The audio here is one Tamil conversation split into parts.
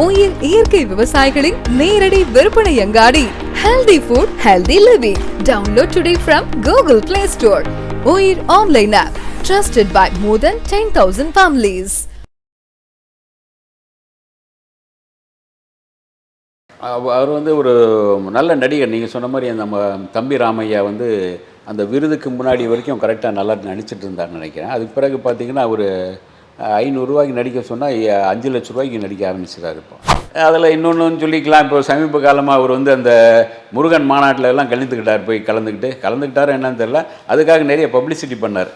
ஓயில் இயற்கை விவசாயிகளின் நேரடி விற்பனை அங்காடி. Healthy food healthy living download today from Google Play Store oil online app trusted by more than ten thousand families அவர் வந்து ஒரு நல்ல நடிகர். நீங்கள் சொன்ன மாதிரி நம்ம தம்பி ராமையா வந்து அந்த விருதுக்கு முன்னாடி வரைக்கும் கரெக்டாக நல்லா நடிச்சிட்டு இருந்தார்னு நினைக்கிறேன். அதுக்கு பிறகு பார்த்தீங்கன்னா அவர் ஐநூறுரூவாய்க்கு நடிக்க சொன்னால் அஞ்சு லட்ச ரூபாய்க்கு நடிக்க ஆரம்பிச்சிட்டாரு இப்போ. அதில் இன்னொன்று சொல்லிக்கலாம். இப்போ சமீப காலமாக அவர் வந்து அந்த முருகன் மாநாட்டில் எல்லாம் கலந்துக்கிட்டார் போய் கலந்துக்கிட்டு. கலந்துக்கிட்டாரு என்னன்னு தெரியல. அதுக்காக நிறைய பப்ளிசிட்டி பண்ணார்.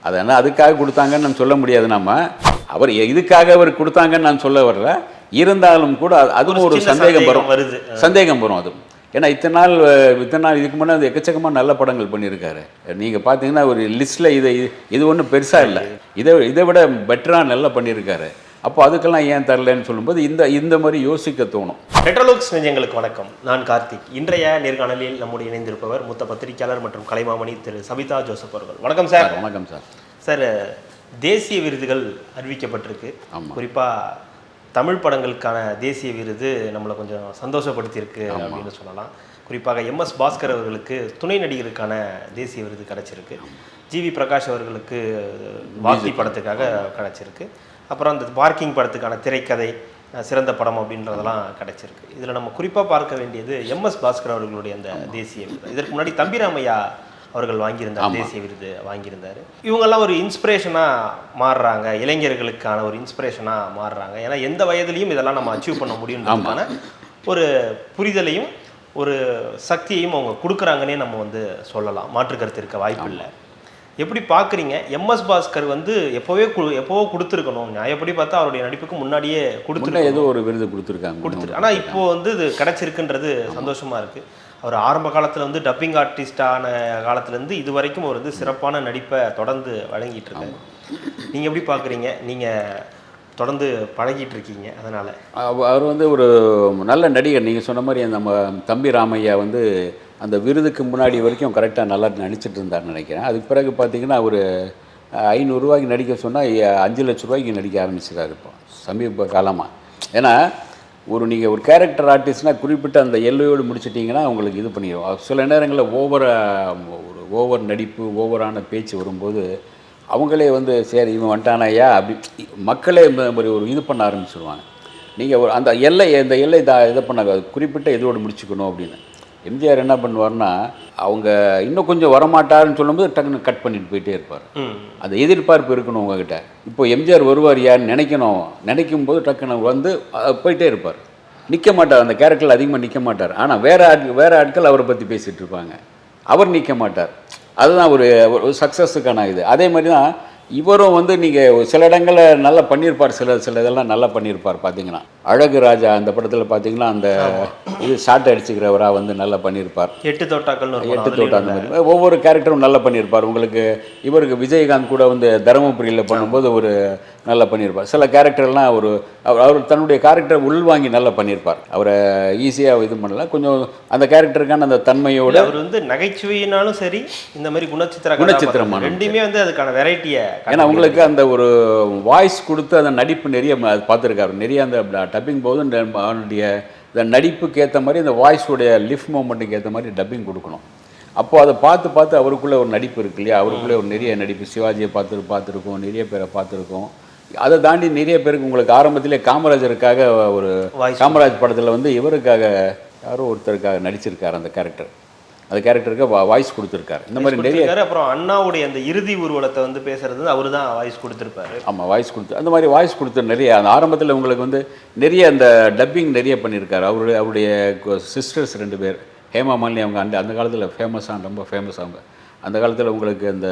அது என்ன அதுக்காக கொடுத்தாங்கன்னு நம்ம சொல்ல முடியாது நம்ம அவர் இதுக்காக அவர் கொடுத்தாங்கன்னு நான் சொல்ல வரல. இருந்தாலும் கூட அது- அதுவும் ஒரு சந்தேகம் வரும். வருது. சந்தேகம் வரும் அது. ஏன்னா இத்தனை நாள் இத்தனை நாள் இதுக்கு முன்னாடி எக்கச்சக்கமாக நல்ல படங்கள் பண்ணியிருக்காரு. நீங்கள் பார்த்தீங்கன்னா ஒரு லிஸ்ட்டில் இது இது- இது ஒன்றும் பெருசாக இல்லை. இதை இதை விட பெட்டராக நல்லா பண்ணியிருக்காரு. அப்போ அதுக்கெல்லாம் ஏன் தரலன்னு சொல்லும்போது இந்த இந்த மாதிரி யோசிக்க தோணும். பெட்ரோலுக்ஸ் நெஞ்சங்களுக்கு வணக்கம். நான் கார்த்திக். இன்றைய நேர்காணலில் நம்முடைய இணைந்திருப்பவர் மூத்த பத்திரிகையாளர் மற்றும் கலைமாமணி திரு சபிதா ஜோசப் அவர்கள். வணக்கம் சார். வணக்கம் சார். சார் தேசிய விருதுகள் அறிவிக்கப்பட்டிருக்கு. ஆமா. தமிழ் படங்களுக்கான தேசிய விருது நம்மளை கொஞ்சம் சந்தோஷப்படுத்தியிருக்கு அப்படின்னு சொல்லலாம். குறிப்பாக எம்எஸ் பாஸ்கர் அவர்களுக்கு துணை நடிகருக்கான தேசிய விருது கிடைச்சிருக்கு. ஜிவி பிரகாஷ் அவர்களுக்கு வாத்தி படத்துக்காக கிடைச்சிருக்கு. அப்புறம் அந்த பார்க்கிங் படத்துக்கான திரைக்கதை சிறந்த படம் அப்படின்றதெல்லாம் கிடைச்சிருக்கு. இதில் நம்ம குறிப்பாக பார்க்க வேண்டியது எம்எஸ் பாஸ்கர் அவர்களுடைய அந்த தேசிய விருது. இதற்கு முன்னாடி தம்பிராமையா அவர்கள் வாங்கியிருந்தார் தேசிய விருது வாங்கியிருந்தார். இவங்கெல்லாம் ஒரு இன்ஸ்பிரேஷனாக மாறுறாங்க. இளைஞர்களுக்கான ஒரு இன்ஸ்பிரேஷனாக மாறுறாங்க. ஏன்னா எந்த வயதுலையும் இதெல்லாம் நம்ம அச்சீவ் பண்ண முடியுன்றதுக்கான ஒரு புரிதலையும் ஒரு சக்தியையும் அவங்க கொடுக்குறாங்கன்னே நம்ம வந்து சொல்லலாம். மாற்று கருத்து இருக்க வாய்ப்பில்லை எப்படி பார்க்குறீங்க? எம்எஸ் பாஸ்கர் வந்து எப்போவே கு எப்போவோ கொடுத்துருக்கணும். நியாயப்படி பார்த்தா அவருடைய நடிப்புக்கு முன்னாடியே முன்னே கொடுத்துருக்கணும். ஏதோ ஒரு விருது கொடுத்துருக்காங்க. கொடுத்துரு ஆனால் இப்போ வந்து இது கிடைச்சிருக்குன்றது சந்தோஷமா இருக்கு. அவர் ஆரம்ப காலத்துல வந்து டப்பிங் ஆர்டிஸ்டான காலத்துலேருந்து இது வரைக்கும் அவர் வந்து சிறப்பான நடிப்பை தொடர்ந்து வழங்கிட்டு இருக்காரு. நீங்க எப்படி பார்க்குறீங்க நீங்க தொடர்ந்து பழகிட்டு இருக்கீங்க அதனால. அவ- அவர் வந்து ஒரு நல்ல நடிகர். நீங்கள் சொன்ன மாதிரி நம்ம தம்பி ராமையா வந்து அந்த விருதுக்கு முன்னாடி வரைக்கும் கரெக்டாக நல்லா நடிச்சிட்டு இருந்தார்னு நினைக்கிறேன். அதுக்கு பிறகு பார்த்தீங்கன்னா அவர் ஐநூறுரூவாய்க்கு நடிக்க சொன்னால் அஞ்சு லட்ச ரூபாய்க்கு நடிக்க ஆரம்பிச்சிட்டாரு இப்போ சமீப காலமாக ஏன்னா ஒரு நீங்கள் ஒரு கேரக்டர் ஆர்டிஸ்ட்னால் குறிப்பிட்ட அந்த எல்லையோடு முடிச்சிட்டிங்கன்னா உங்களுக்கு இது பண்ணிடுவோம் சில நேரங்களில் ஓவராக ஒரு ஓவர் நடிப்பு ஓவரான பேச்சு வரும்போது அவங்களே வந்து சரி இவன் வந்துட்டானாயா அப்படி மக்களே ம- ஒரு ஒரு இது பண்ண ஆரம்பிச்சிருவாங்க. நீங்கள் ஒரு அந்த எல்லை இந்த எல்லை தா இதை பண்ண குறிப்பிட்ட இதோடு முடிச்சுக்கணும் அப்படின்னு. எம்ஜிஆர் என்ன பண்ணுவார்னா அவங்க இன்னும் கொஞ்சம் வரமாட்டாருன்னு சொல்லும்போது டக்குன்னு கட் பண்ணிட்டு போயிட்டே இருப்பார். அந்த எதிர்பார்ப்பு இருக்கணும் உங்ககிட்ட. இப்போ எம்ஜிஆர் வருவார் யாருன்னு நினைக்கணும். நினைக்கும் போது டக்குன்னு வந்து போயிட்டே இருப்பார். நிற்க மாட்டார். அந்த கேரக்டரில் அதிகமாக நிற்க மாட்டார். ஆனால் வேற ஆட்கள் வேற ஆட்கள் அவரை பற்றி பேசிகிட்டு இருப்பாங்க. அவர் நிற்க மாட்டார். அதுதான் ஒரு ஒரு சக்ஸஸுக்கான இது. அதே மாதிரி தான் இவரும் வந்து நீங்கள் சில இடங்களில் நல்லா பண்ணியிருப்பார் சில சில இதெல்லாம் நல்லா பண்ணியிருப்பார் பார்த்தீங்கன்னா அழகு ராஜா அந்த படத்தில் பார்த்தீங்கன்னா அந்த இது சாட்டை அடிச்சுக்கிறவராக வந்து நல்லா பண்ணியிருப்பார். எட்டு தோட்டாக்கள்னு ஒரு எட்டு அந்த மாதிரி ஒவ்வொரு கேரக்டரும் நல்லா பண்ணியிருப்பார். உங்களுக்கு இவருக்கு விஜயகாந்த் கூட வந்து தருமபுரியில் பண்ணும்போது ஒரு நல்லா பண்ணியிருப்பார். சில கேரக்டர்லாம் ஒரு அவர் அவர் தன்னுடைய கேரக்டரை உள்வாங்கி நல்லா பண்ணியிருப்பார். அவரை ஈஸியாக இது பண்ணல கொஞ்சம் அந்த கேரக்டருக்கான அந்த தன்மையோட அவர் வந்து நகைச்சுவையினாலும் சரி இந்த மாதிரி குணச்சித்திர குணச்சித்திரமான ரெண்டுமே வந்து அதுக்கான வெரைட்டியை ஏன்னா உங்களுக்கு அந்த ஒரு வாய்ஸ் கொடுத்து அந்த நடிப்பு நிறைய பார்த்துருக்காரு. நிறைய அந்த டப்பிங் போது அவனுடைய இந்த நடிப்புக்கு ஏற்ற மாதிரி அந்த வாய்ஸுடைய லிஃப்ட் மூமெண்ட்டுக்கு ஏற்ற மாதிரி டப்பிங் கொடுக்கணும். அப்போ அதை பார்த்து பார்த்து அவருக்குள்ளே ஒரு நடிப்பு இருக்கு இல்லையா? அவருக்குள்ளே ஒரு நிறைய நடிப்பு. சிவாஜியை பார்த்து பார்த்துருக்கோம். நிறைய பேரை பார்த்துருக்கோம். அதை தாண்டி நிறைய பேருக்கு உங்களுக்கு ஆரம்பத்திலே காமராஜருக்காக ஒரு காமராஜ் படத்தில் வந்து இவருக்காக யாரோ ஒருத்தருக்காக நடிச்சிருக்காரு அந்த கேரக்டர் அந்த கேரக்டருக்கு வாய்ஸ் கொடுத்துருக்காரு. இந்த மாதிரி நிறைய. அப்புறம் அண்ணாவுடைய அந்த இறுதி ஊர்வலத்தை வந்து பேசுறது அவரு தான் வாய்ஸ் கொடுத்திருப்பாரு. ஆமாம் வாய்ஸ் கொடுத்து அந்த மாதிரி வாய்ஸ் கொடுத்து நிறைய அந்த ஆரம்பத்தில் உங்களுக்கு வந்து நிறைய அந்த டப்பிங் நிறைய பண்ணியிருக்காரு அவருடைய அவருடைய சிஸ்டர்ஸ் ரெண்டு பேர் ஹேமா மாலினி அவங்க அந்த அந்த காலத்தில் ஃபேமஸாக ரொம்ப ஃபேமஸ் அவங்க. அந்த காலத்தில் உங்களுக்கு அந்த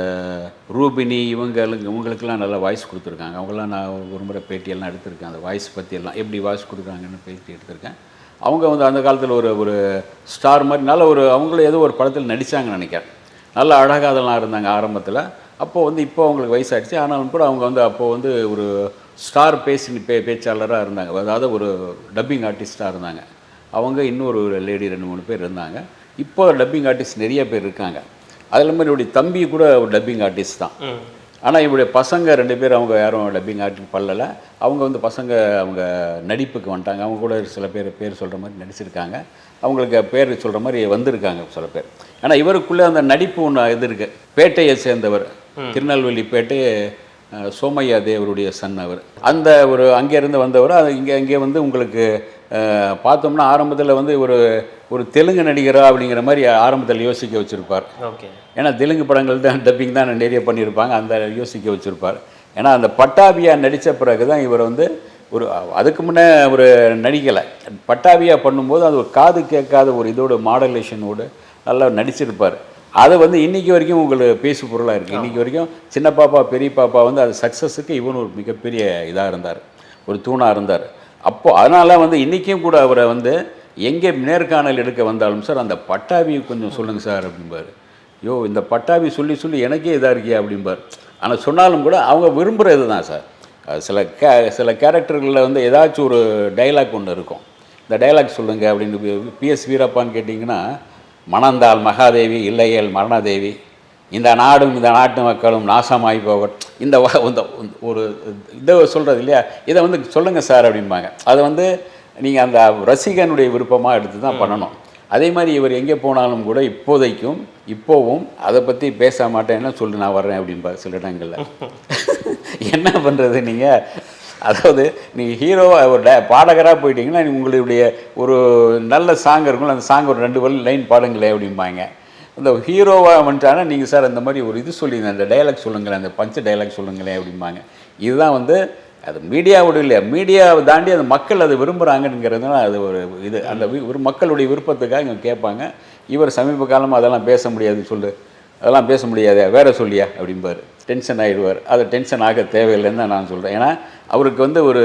ரூபினி இவங்களுக்கு இவங்களுக்கெல்லாம் நல்லா வாய்ஸ் கொடுத்துருக்காங்க. அவங்களாம் நான் ஒரு முறை பேட்டியெல்லாம் எடுத்திருக்கேன். அந்த வாய்ஸ் பற்றியெல்லாம் எப்படி வாய்ஸ் கொடுக்குறாங்கன்னு பேட்டி எடுத்திருக்கேன். அவங்க வந்து அந்த காலத்தில் ஒரு ஒரு ஸ்டார் மாதிரி நல்ல ஒரு அவங்களும் ஏதோ ஒரு படத்தில் நடித்தாங்கன்னு நினைக்கிறேன். நல்ல அழகாக அதெல்லாம் இருந்தாங்க ஆரம்பத்தில். அப்போது வந்து இப்போ அவங்களுக்கு வயசாகிடுச்சு ஆனாலும் கூட அவங்க வந்து அப்போது வந்து ஒரு ஸ்டார் பேசி பே பேச்சாளராக இருந்தாங்க. அதாவது ஒரு டப்பிங் ஆர்டிஸ்ட்டாக இருந்தாங்க. அவங்க இன்னொரு லேடி ரெண்டு மூணு பேர் இருந்தாங்க. இப்போ டப்பிங் ஆர்டிஸ்ட் நிறைய பேர் இருக்காங்க. அதில் மாதிரி என்னுடைய தம்பி கூட ஒரு டப்பிங் ஆர்டிஸ்ட் தான். ஆனால் இவருடைய பசங்க ரெண்டு பேர் அவங்க யாரும் டப்பிங் ஆர்டிங் பண்ணல. அவங்க வந்து பசங்க அவங்க நடிப்புக்கு வந்துட்டாங்க. அவங்க கூட சில பேர் பேர் சொல்கிற மாதிரி நடிச்சிருக்காங்க. அவங்களுக்கு பேர் சொல்கிற மாதிரி வந்திருக்காங்க சில பேர். ஆனால் இவருக்குள்ளே அந்த நடிப்பு ஒன்று இது இருக்குது பேட்டையை சேர்ந்தவர் திருநெல்வேலி பேட்டை சோமையா தேவருடைய சன் அவர். அந்த ஒரு அங்கேருந்து வந்தவர் அது இங்கே இங்கே வந்து உங்களுக்கு பார்த்தோம்னா ஆரம்பத்தில் வந்து ஒரு ஒரு தெலுங்கு நடிகரா அப்படிங்கிற மாதிரி ஆரம்பத்தில் யோசிக்க வச்சுருப்பார். ஓகே. ஏன்னா தெலுங்கு படங்கள் தான் டப்பிங் தான் நிறைய பண்ணியிருப்பாங்க அந்த யோசிக்க வச்சுருப்பார். ஏன்னா அந்த பட்டாபியா நடித்த பிறகு தான் இவர் வந்து ஒரு அதுக்கு முன்னே ஒரு நடிக்கலை. பட்டாபியா பண்ணும்போது அது ஒரு காது கேட்காத ஒரு இதோட மாடலேஷனோடு நல்லா நடிச்சிருப்பார். அது வந்து இன்னைக்கு வரைக்கும் உங்களுக்கு பேசு பொருளாக இருக்குது இன்னைக்கு வரைக்கும் சின்ன பாப்பா பெரிய பாப்பா வந்து அது சக்ஸஸுக்கு இவன் ஒரு மிகப்பெரிய இதாக இருந்தார். ஒரு தூணாக இருந்தார். அப்போ அதனால் வந்து இன்றைக்கும் கூட அவரை வந்து எங்கே நேர்காணல் எடுக்க வந்தாலும் சார் அந்த பட்டாபியை கொஞ்சம் சொல்லுங்கள் சார் அப்படிம்பார். யோ இந்த பட்டாபி சொல்லி சொல்லி எனக்கே இதாக இருக்கியா அப்படிம்பார். ஆனால் சொன்னாலும் கூட அவங்க விரும்புகிறது தான் சார். சில கே சில கேரக்டர்களில் வந்து ஏதாச்சும் ஒரு டைலாக் ஒன்று இருக்கும். இந்த டைலாக் சொல்லுங்கள் அப்படின்னு பிஎஸ் வீரப்பான்னு கேட்டிங்கன்னா மணந்தால் மகாதேவி இல்லையேல் மரணதேவி இந்த நாடும் இந்த நாட்டு மக்களும் நாசமாகி போக இந்த ஒரு இதை சொல்கிறது இல்லையா? இதை வந்து சொல்லுங்கள் சார் அப்படிம்பாங்க. அதை வந்து நீங்கள் அந்த ரசிகனுடைய விருப்பமாக எடுத்து தான் பண்ணணும். அதே மாதிரி இவர் எங்கே போனாலும் கூட இப்போதைக்கும் இப்போவும் அதை பற்றி பேச மாட்டேன்னு சொல்லி நான் வர்றேன் அப்படிம்பார் சில இடங்களில். என்ன பண்ணுறது நீங்கள் அதாவது நீங்கள் ஹீரோவாக ஒரு டே பாடகராக போயிட்டீங்கன்னா உங்களுடைய ஒரு நல்ல சாங் இருக்கும் அந்த சாங் ஒரு ரெண்டு வரி லைன் பாடுங்களேன் அப்படிம்பாங்க. அந்த ஹீரோவாக வந்துட்டானா நீங்கள் சார் அந்த மாதிரி ஒரு இது சொல்லியிருந்தேன் அந்த டைலாக் சொல்லுங்களேன் அந்த பஞ்ச டைலாக் சொல்லுங்களேன் அப்படிம்பாங்க. இதுதான் வந்து அது மீடியாவோட இல்லையா? மீடியாவை தாண்டி அந்த மக்கள் அதை விரும்புகிறாங்கங்கிறதுனால அது ஒரு இது. அந்த வி- ஒரு மக்களுடைய விருப்பத்துக்காக இவங்க கேட்பாங்க. இவர் சமீப காலமாக அதெல்லாம் பேச முடியாதுன்னு சொல்லு. அதெல்லாம் பேச முடியாது வேற சொல்லியா? அப்படிம்பார். டென்ஷன் ஆகிடுவார் அது டென்ஷன் ஆக தேவையில்லைன்னு தான் நான் சொல்கிறேன் ஏன்னா அவருக்கு வந்து ஒரு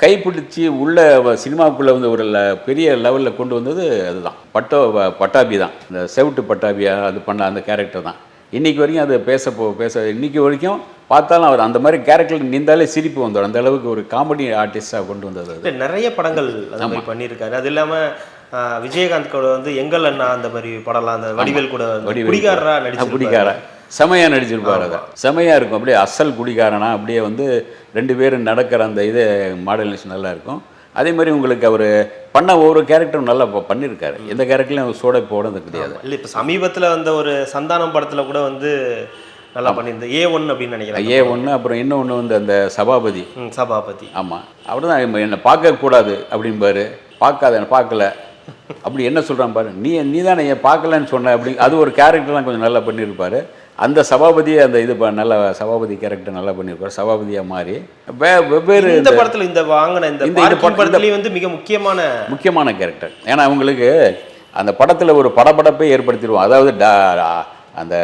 கைப்பிடிச்சி உள்ள சினிமாவுக்குள்ளே வந்து ஒரு ல- பெரிய லெவலில் கொண்டு வந்தது அதுதான். பட்டோ பட்டாபி தான். இந்த செவுட்டு பட்டாபியா அது பண்ண அந்த கேரக்டர் தான். இன்னைக்கு வரைக்கும் அது பேச போ பேச இன்னைக்கு வரைக்கும் பார்த்தாலும் அவர் அந்த மாதிரி கேரக்டர் நின்றாலே சிரிப்பு வந்துடும். அந்த அளவுக்கு ஒரு காமெடி ஆர்டிஸ்டாக கொண்டு வந்தது அது. நிறைய படங்கள் அந்த மாதிரி பண்ணியிருக்காரு. அது இல்லாம ஆஹ், விஜயகாந்த் கூட வந்து எங்கள் அண்ணா அந்த மாதிரி படம்லாம் அந்த வடிவேல் கூட வடிவேல் குடிகாரரா ஆ, நடிச்சு குடிகார செமையாக நடிச்சிருப்பார் அதை. செமையாக இருக்கும். அப்படியே அசல் குடிகாரனா அப்படியே வந்து ரெண்டு பேரும் நடக்கிற அந்த இது மாடலேஷன் நல்லா இருக்கும் அதே மாதிரி உங்களுக்கு அவர் பண்ண ஒவ்வொரு கேரக்டரும் நல்லா ப- பண்ணியிருக்காரு. எந்த கேரக்டர்லையும் சோட போனது கிடையாது. இல்ல இப்ப சமீபத்துல வந்த ஒரு சந்தானம் படத்துல கூட வந்து நல்லா பண்ணியிருந்தேன் ஏ ஒன் அப்படின்னு நினைக்கிறேன். ஏ ஒன்று அப்புறம் இன்னொன்று வந்து அந்த சபாபதி. சபாபதி. ஆமாம் அவர் தான் என்னை பார்க்கக்கூடாது அப்படிம்பாரு. பார்க்காத என்னை பார்க்கல. அப்படி என்ன சொல்கிறான் பாரு. நீ நீ தானே என் பார்க்கலன்னு சொன்ன அப்படி அது ஒரு கேரக்டர்லாம் கொஞ்சம் நல்லா பண்ணியிருப்பாரு. அந்த சபாபதியை அந்த இது நல்ல சபாபதி கேரக்டர் நல்லா பண்ணியிருப்பார் சபாபதியாக மாறி. வெவ்வேறு இந்த படத்துல இந்த வாங்கின இந்த இந்த- படத்துலயும் வந்து மிக முக்கியமான முக்கியமான கேரக்டர் ஏன்னா அவங்களுக்கு அந்த படத்தில் ஒரு படபடப்பை ஏற்படுத்திடுவோம் அதாவது டா- அந்த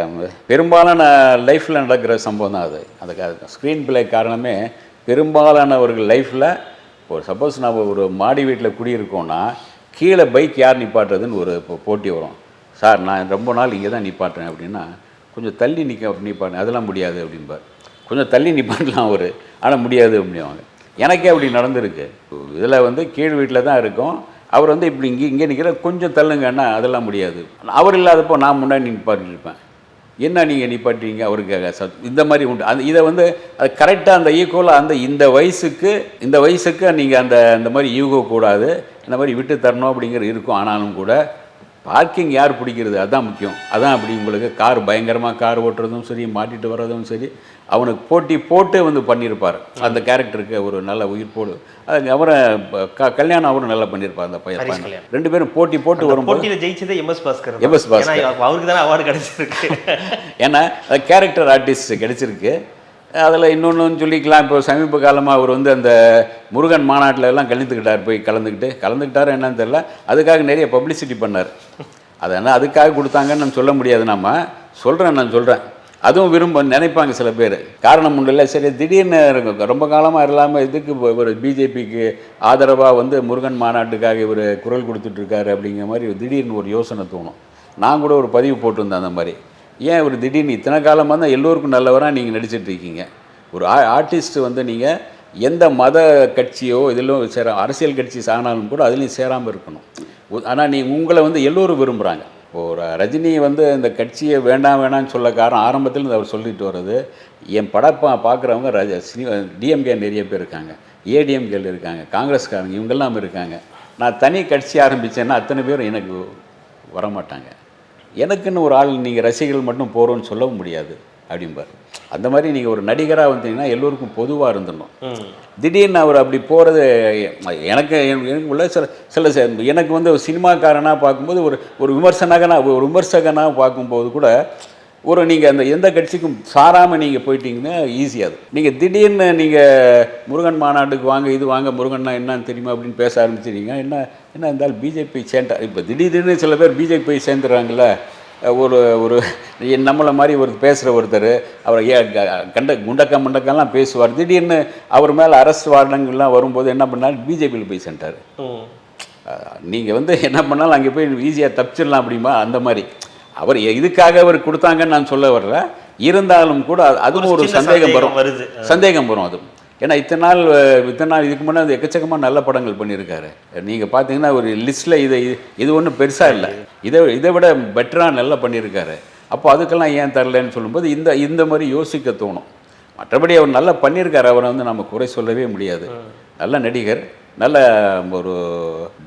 பெரும்பாலான லைஃப்பில் நடக்கிற சம்பவம் தான் அது. அந்த ஸ்க்ரீன் பிளே காரணமே பெரும்பாலானவர்கள் லைஃப்பில் ஒரு சப்போஸ் நம்ம ஒரு மாடி வீட்டில் குடியிருக்கோம்னா கீழே பைக் யார் நிப்பாட்டுறதுன்னு ஒரு போட்டி வரும். சார் நான் ரொம்ப நாள் இங்கே தான் நிப்பாட்டுறேன் அப்படின்னா கொஞ்சம் தள்ளி நிற்க நிப்பாட்டு அதெல்லாம் முடியாது அப்படிம்பார் கொஞ்சம் தள்ளி நிப்பாட்டலாம் அவர். ஆனால் முடியாது அப்படிவாங்க எனக்கே அப்படி நடந்திருக்கு. இதில் வந்து கீழ் வீட்டில் தான் இருக்கும். அவர் வந்து இப்படி இங்கே இங்கே நிற்கிற கொஞ்சம் தள்ளுங்கன்னா அதெல்லாம் முடியாது. அவர் இல்லாதப்போ நான் முன்னாடி நிற்பாட்டிருப்பேன் இருப்பேன். என்ன நீங்கள் நிப்பாட்டுறீங்க அவருக்கு சத் இந்த மாதிரி உண்டு. அந்த இதை வந்து அது கரெக்டாக அந்த ஈக்குவலாக அந்த இந்த வயசுக்கு இந்த வயசுக்கு நீங்கள் அந்த அந்த மாதிரி ஈகோ கூடாது. இந்த மாதிரி விட்டு தரணும் அப்படிங்கிற இருக்கும் ஆனாலும் கூட பார்க்கிங் யார் பிடிக்கிறது? அதான் முக்கியம். அதான் அப்படி உங்களுக்கு கார் பயங்கரமாக கார் ஓட்டுறதும் சரி மாட்டிட்டு வர்றதும் சரி அவனுக்கு போட்டி போட்டு வந்து பண்ணியிருப்பார். அந்த கேரக்டருக்கு ஒரு நல்ல உயிர் போடு. அது அவரை க கல்யாணம் அவரும் நல்லா பண்ணியிருப்பார் அந்த பையன். ரெண்டு பேரும் போட்டி போட்டு வரும்போது போட்டியில ஜெயிச்சதே எம்எஸ் பாஸ்கர். MS பாஸ்கர். அவருக்கு தானே அவார்டு கிடைச்சிருக்கு. ஏன்னா கேரக்டர் ஆர்டிஸ்ட் கிடைச்சிருக்கு. அதில் இன்னொன்று சொல்லிக்கலாம். இப்போ சமீப காலமாக அவர் வந்து அந்த முருகன் மாநாட்டில் எல்லாம் கலந்துக்கிட்டார் போய் கலந்துக்கிட்டு. கலந்துக்கிட்டாரு என்னன்னு தெரில அதுக்காக நிறைய பப்ளிசிட்டி பண்ணார். அது என்ன அதுக்காக கொடுத்தாங்கன்னு நம்ம சொல்ல முடியாது. நம்ம சொல்கிறேன் நான் சொல்கிறேன் அதுவும் விரும்ப நினைப்பாங்க சில பேர். காரணம் ஒன்றும் இல்லை. சரி திடீர்னு இருக்கும். ரொம்ப காலமாக இல்லாமல் இதுக்கு ஒரு பிஜேபிக்கு ஆதரவாக வந்து முருகன் மாநாட்டுக்காக இவர் குரல் கொடுத்துட்ருக்காரு அப்படிங்கிற மாதிரி திடீர்னு ஒரு யோசனை தோணும். நான் கூட ஒரு பதிவு போட்டிருந்தேன் அந்த மாதிரி. ஏன் ஒரு திடீர்னு இத்தனை காலமாக தான் எல்லோருக்கும் நல்லவராக நீங்கள் நடிச்சிட்டு இருக்கீங்க? ஒரு ஆ ஆர்டிஸ்ட் வந்து நீங்கள் எந்த மத கட்சியோ இதிலும் சேர அரசியல் கட்சி சாகினாலும் கூட அதுலேயும் சேராமல் இருக்கணும். ஆனால் நீ உங்களை வந்து எல்லோரும் விரும்புகிறாங்க ஒரு ரஜினி வந்து இந்த கட்சியை வேண்டாம் வேணாம்னு சொல்ல காரணம் ஆரம்பத்தில் அவர் சொல்லிட்டு வர்றது என் படப்பா பார்க்குறவங்க ரஜ சினிமா டிஎம்கே நிறைய பேர் இருக்காங்க. ஏடிஎம்கேல இருக்காங்க காங்கிரஸ்காரங்க இவங்கெல்லாம் இருக்காங்க. நான் தனி கட்சி ஆரம்பித்தேன்னா அத்தனை பேரும் எனக்கு வரமாட்டாங்க. எனக்குன்னு ஒரு ஆள் நீங்கள் ரசிகர்கள் மட்டும் போகிறோன்னு சொல்ல முடியாது அப்படிம்பார். அந்த மாதிரி நீங்கள் ஒரு நடிகராக வந்தீங்கன்னா எல்லோருக்கும் பொதுவாக இருந்துடணும். திடீர்னு அவர் அப்படி போகிறது எனக்கு எனக்கு உள்ள சில சில எனக்கு வந்து ஒரு சினிமாக்காரனாக பார்க்கும்போது ஒரு ஒரு விமர்சனகனாக ஒரு விமர்சகனாக பார்க்கும்போது கூட ஒரு நீங்கள் அந்த எந்த கட்சிக்கும் சாராமல் நீங்கள் போயிட்டீங்கன்னா ஈஸியாக அது. நீங்கள் திடீர்னு நீங்கள் முருகன் மாநாட்டுக்கு வாங்க இது வாங்க முருகன்னா என்னன்னு தெரியுமா அப்படின்னு பேச ஆரம்பிச்சிட்டீங்க என்ன என்ன இருந்தாலும் பிஜேபி சேர்ந்தா இப்போ திடீர்னு சில பேர் பிஜேபி சேர்ந்துடுறாங்கல்ல ஒரு ஒரு நம்மளை மாதிரி ஒரு பேசுகிற ஒருத்தர் அவர் ஏ கண்ட குண்டக்கா முண்டக்கெல்லாம் பேசுவார். திடீர்னு அவர் மேலே அரசு வாரணங்கள்லாம் வரும்போது என்ன பண்ணார்? பிஜேபியில் போய் சென்றார் நீங்கள் வந்து என்ன பண்ணாலும் அங்கே போய் ஈஸியாக தப்பிச்சிடலாம் அப்படிமா அந்த மாதிரி. அவர் இதுக்காக அவர் கொடுத்தாங்கன்னு நான் சொல்ல வர்ற இருந்தாலும் கூட அது- அதுவும் ஒரு சந்தேகம் வரும். வருது. சந்தேகம் வரும் அது. ஏன்னா இத்தனை நாள் இத்தனை நாள் இதுக்கு முன்னாடி எக்கச்சக்கமாக நல்ல படங்கள் பண்ணியிருக்காரு. நீங்கள் பார்த்தீங்கன்னா ஒரு லிஸ்ட்டில் இது இது- ஒன்றும் பெருசாக இல்லை. இதை இதை விட பெட்டராக நல்லா பண்ணியிருக்காரு. அப்போ அதுக்கெல்லாம் ஏன் தரலன்னு சொல்லும்போது இந்த இந்த மாதிரி யோசிக்க தோணும். மற்றபடி அவர் நல்லா பண்ணியிருக்காரு. அவரை வந்து நம்ம குறை சொல்லவே முடியாது. நல்ல நடிகர் நல்ல ஒரு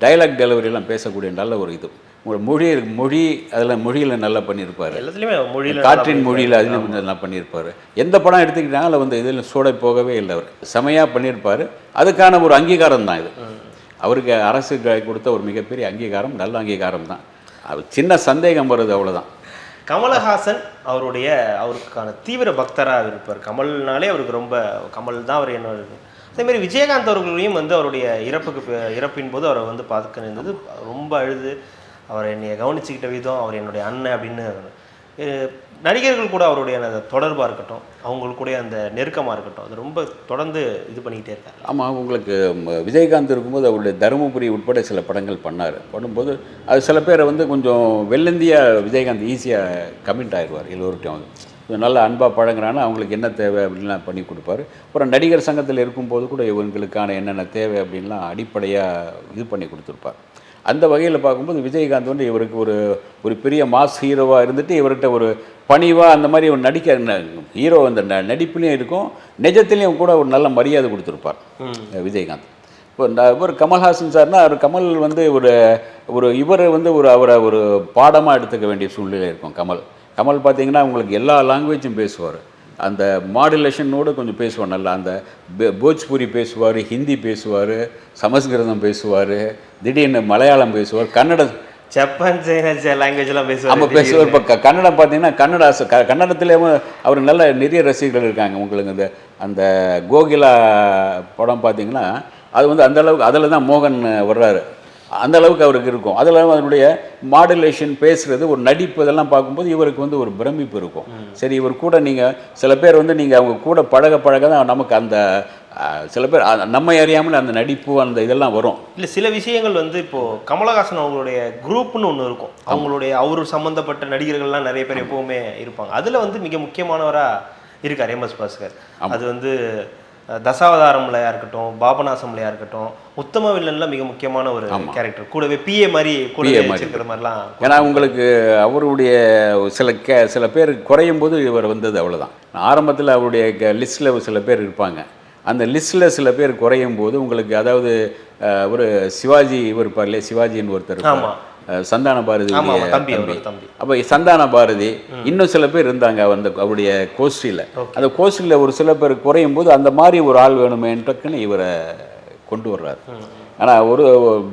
டைலாக் டெலிவரிலாம் பேசக்கூடிய நல்ல ஒரு இது. ஒரு மொழி மொழி அதில் மொழியில் நல்லா பண்ணியிருப்பார். எல்லாத்துலயுமே மொழியில காற்றின் மொழியில் அதிலும் நல்லா பண்ணியிருப்பார். எந்த படம் எடுத்துக்கிட்டாலும் அதில் வந்து இதில் சூட போகவே இல்லை அவர். செமையாக பண்ணியிருப்பார். அதுக்கான ஒரு அங்கீகாரம் தான் இது. அவருக்கு அரசு கொடுத்த ஒரு மிகப்பெரிய அங்கீகாரம் நல்ல அங்கீகாரம் தான். அது சின்ன சந்தேகம் வருது அவ்வளோதான் கமலஹாசன் அவருடைய அவருக்கான தீவிர பக்தராக இருப்பார். கமல்னாலே அவருக்கு ரொம்ப கமல் தான் அவர் என்னோட அதே மாதிரி விஜயகாந்த் அவர்களையும் வந்து அவருடைய இறப்புக்கு இறப்பின் போது அவரை வந்து பார்க்க இருந்தது ரொம்ப அழுது அவரை என்னைய கவனிச்சுக்கிட்ட விதம் அவர் என்னுடைய அண்ணன் அப்படின்னு நடிகர்கள் கூட அவருடைய அந்த தொடர்பாக இருக்கட்டும் அவங்களுக்குடைய அந்த நெருக்கமாக இருக்கட்டும் அது ரொம்ப தொடர்ந்து இது பண்ணிக்கிட்டே இருக்காரு. ஆமாம் உங்களுக்கு விஜயகாந்த் இருக்கும்போது அவருடைய தருமபுரி உட்பட சில படங்கள் பண்ணார். பண்ணும்போது அது சில பேரை வந்து கொஞ்சம் வெள்ளந்தியாக விஜயகாந்த் ஈஸியாக கமிட் ஆயிடுவார் எல்லோருட்டையும் வந்து. கொஞ்சம் நல்ல அன்பாக பழங்குறான்னு அவங்களுக்கு என்ன தேவை அப்படின்லாம் பண்ணி கொடுப்பாரு. அப்புறம் நடிகர் சங்கத்தில் இருக்கும்போது கூட இவங்களுக்கான என்னென்ன தேவை அப்படின்லாம் அடிப்படையாக இது பண்ணி கொடுத்துருப்பார். அந்த வகையில் பார்க்கும்போது விஜயகாந்த் வந்து இவருக்கு ஒரு ஒரு பெரிய மாஸ் ஹீரோவாக இருந்துட்டு இவர்கிட்ட ஒரு பணிவாக அந்த மாதிரி ஒரு நடிக்க ஹீரோ அந்த ந- நடிப்புலையும் இருக்கும் நிஜத்துலேயும் கூட ஒரு நல்ல மரியாதை கொடுத்துருப்பார் விஜயகாந்த். இப்போ இவர் கமல்ஹாசன் சார்னா அவர் கமல் வந்து ஒரு ஒரு இவர் வந்து ஒரு அவரை ஒரு பாடமாக எடுத்துக்க வேண்டிய சூழ்நிலை இருக்கும் கமல். கமல் பார்த்தீங்கன்னா உங்களுக்கு எல்லா லாங்குவேஜும் பேசுவார். அந்த மாடுலேஷனோடு கொஞ்சம் பேசுவார் நல்லா அந்த போஜ்பூரி பேசுவார் ஹிந்தி பேசுவார் சமஸ்கிருதம் பேசுவார் திடீர்னு மலையாளம் பேசுவார் கன்னடம். ஜப்பான் சைனா லாங்குவேஜ்லாம் நம்ம பேசுவார் பேசுவார். இப்போ கன்னடம் பார்த்தீங்கன்னா கன்னடா கன்னடத்துலேயும் அவர் நல்ல நிறைய ரசிகர்கள் இருக்காங்க உங்களுக்கு. இந்த அந்த கோகிலா படம் பார்த்தீங்கன்னா அது வந்து அந்த அளவுக்கு அதில் தான் மோகன் வர்றாரு. அந்த அளவுக்கு அவருக்கு இருக்கும். அதில் அதனுடைய மாடுலேஷன் பேசுகிறது ஒரு நடிப்பு இதெல்லாம் பார்க்கும்போது இவருக்கு வந்து ஒரு பிரமிப்பு இருக்கும். சரி இவர் கூட நீங்கள் சில பேர் வந்து நீங்கள் அவங்க கூட பழக பழக தான் நமக்கு அந்த சில பேர் நம்ம அறியாமல் அந்த நடிப்பு அந்த இதெல்லாம் வரும். இல்லை சில விஷயங்கள் வந்து இப்போ கமலஹாசன் அவங்களுடைய குரூப்னு ஒன்று இருக்கும். அவங்களுடைய அவர் சம்மந்தப்பட்ட நடிகர்கள்லாம் நிறைய பேர் எப்பவுமே இருப்பாங்க. அதில் வந்து மிக முக்கியமானவராக இருக்கார் எம்எஸ் பாஸ்கர். அது வந்து தசாவதாரம்லையா இருக்கட்டும் பாபநாசம்லையா இருக்கட்டும் உத்தம வில்லன்ல மிக முக்கியமான ஒரு கேரக்டர் கூடவே பிஏ மாதிரி கூடவே. வச்சிருக்கிற மாதிரிலாம் ஏன்னா உங்களுக்கு அவருடைய சில கே சில பேர் குறையும் போது இவர் வந்தது அவ்வளோதான் ஆரம்பத்தில் அவருடைய லிஸ்ட்டில் சில பேர் இருப்பாங்க. அந்த லிஸ்ட்டில் சில பேர் குறையும் போது உங்களுக்கு அதாவது ஒரு சிவாஜி இவர் இருப்பார் இல்லையா சிவாஜின்னு ஒருத்தர் இருப்பார். சந்தான பாரதி தம்பி அப்போ சந்தான பாரதி இன்னும் சில பேர் இருந்தாங்க அந்த அவருடைய கோஷ்டியில். அந்த கோஷ்டியில் ஒரு சில பேர் குறையும் போது அந்த மாதிரி ஒரு ஆள் வேணுமேன்றக்குன்னு இவரை கொண்டு வர்றாரு. ஆனால் ஒரு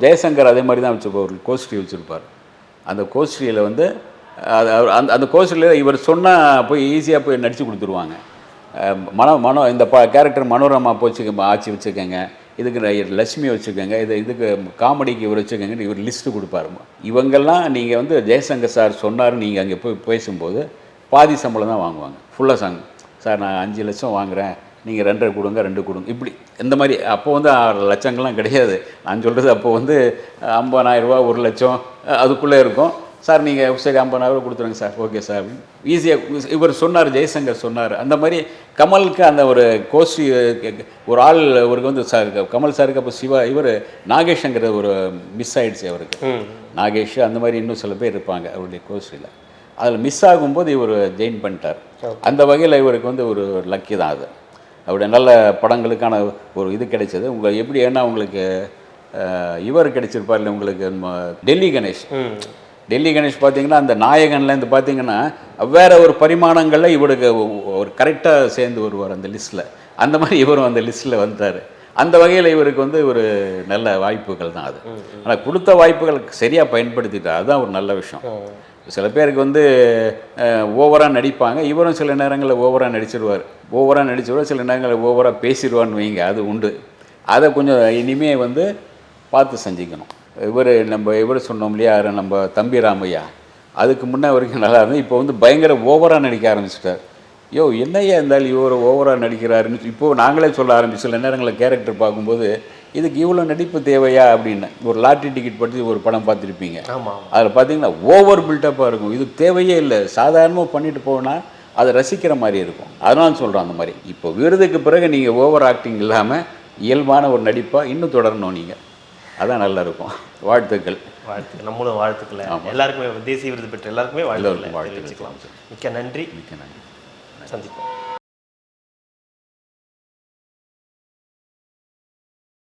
ஜெயசங்கர் அதே மாதிரி தான் வச்சுருப்பார் ஒரு கோஷ்டி வச்சுருப்பார். அந்த கோஷ்டியில் வந்து அது அந்த அந்த கோஷ்டியில் இவர் சொன்னால் போய் ஈஸியாக போய் நடித்து கொடுத்துருவாங்க. மனோ மனோ இந்த ப கேரக்டர் மனோரமா போச்சு ஆட்சி வச்சுக்கோங்க இதுக்கு லட்சுமி வச்சுக்கோங்க இது இதுக்கு காமெடிக்கு இவர் வச்சுக்கோங்கன்னு இவர் லிஸ்ட்டு கொடுப்பாரு. இவங்கெல்லாம் நீங்கள் வந்து ஜெயசங்கர் சார் சொன்னார் நீங்கள் அங்கே போய் பேசும்போது பாதி சம்பளம் தான் வாங்குவாங்க. ஃபுல்லாக சாங் சார் நான் அஞ்சு லட்சம் வாங்குறேன். நீங்கள் ரெண்டரை கொடுங்க ரெண்டு கொடுங்க. இப்படி இந்த மாதிரி அப்போ வந்து ஆறு லட்சங்கள்லாம் கிடையாது. நான் சொல்கிறது அப்போ வந்து ஐம்பதாயிரரூபா ஒரு லட்சம் அதுக்குள்ளே இருக்கும். சார் நீங்கள் சரி ஐம்பதாயிரம் கொடுத்துருங்க சார். Okay sir. ஈஸியாக இவர் சொன்னார் ஜெய்சங்கர் சொன்னார். அந்த மாதிரி கமலுக்கு அந்த ஒரு கோஷ்டி ஒரு ஆள் அவருக்கு வந்து சார் கமல் சாருக்கு அப்போ சிவா இவர் நாகேஷ்ங்கிற ஒரு மிஸ் ஆயிடுச்சு அவருக்கு. நாகேஷ் அந்த மாதிரி இன்னும் சில பேர் இருப்பாங்க அவருடைய கோஷ்டியில். அதில் மிஸ் ஆகும்போது இவர் ஜெயின் பண்ணிட்டார். அந்த வகையில் இவருக்கு வந்து ஒரு லக்கி தான் அது. அவருடைய நல்ல படங்களுக்கான ஒரு இது கிடைச்சது. உங்கள் எப்படி ஏன்னா உங்களுக்கு இவர் கிடைச்சிருப்பார்ல உங்களுக்கு நம்ம டெல்லி கணேஷ். டெல்லி கணேஷ் பார்த்தீங்கன்னா அந்த நாயகன்லேருந்து பார்த்தீங்கன்னா வேற ஒரு பரிமாணங்களில் இவருக்கு ஒரு கரெக்டாக சேர்ந்து வருவார் அந்த லிஸ்ட்டில் அந்த மாதிரி இவரும் அந்த லிஸ்ட்டில் வந்தார். அந்த வகையில் இவருக்கு வந்து ஒரு நல்ல வாய்ப்புகள் தான் அது. ஆனால் கொடுத்த வாய்ப்புகள் சரியாக பயன்படுத்திட்டா அதுதான் ஒரு நல்ல விஷயம். சில பேருக்கு வந்து ஓவராக நடிப்பாங்க. இவரும் சில நேரங்களில் ஓவராக நடிச்சிருவார். ஓவராக நடிச்சிருவார் சில நேரங்களில் ஓவராக பேசிடுவான்னு வைங்க அது உண்டு. அதை கொஞ்சம் இனிமே வந்து பார்த்து செஞ்சுக்கணும். இவர் நம்ம இவர் சொன்னோம் இல்லையா? நம்ம தம்பி ராமையா. அதுக்கு முன்னே வரைக்கும் நல்லா இருந்தது. இப்போ வந்து பயங்கர ஓவராக நடிக்க ஆரம்பிச்சிட்டார். யோ என்னையா இருந்தாலும் இவர் ஓவராக நடிக்கிறாருன்னு இப்போது நாங்களே சொல்ல ஆரம்பிச்சு சில நேரங்களில் கேரக்டர் பார்க்கும்போது இதுக்கு இவ்வளோ நடிப்பு தேவையா? அப்படின்னு. ஒரு லாட்ரி டிக்கெட் பற்றி ஒரு படம் பார்த்துருப்பீங்க. அதில் பார்த்தீங்கன்னா ஓவர் பில்டப்பாக இருக்கும். இது தேவையே இல்லை. சாதாரணமாக பண்ணிட்டு போனால் அதை ரசிக்கிற மாதிரி இருக்கும். அதனால சொல்கிறோம் அந்த மாதிரி. இப்போ விருதுக்கு பிறகு நீங்கள் ஓவர் ஆக்டிங் இல்லாமல் இயல்பான ஒரு நடிப்பாக இன்னும் தொடரணும் நீங்கள் அதான் நல்லா இருக்கும் வாழ்த்துக்கள். வாழ்த்து நம்மளும் வாழ்த்துக்களை எல்லாருக்குமே தேசிய விருது பெற்ற எல்லாருக்குமே வாழ்த்துக்களை வாழ்த்துக்கள். தெரிவிச்சுக்கலாம். மிக்க நன்றி. மிக்க நன்றி. சந்திப்போம்.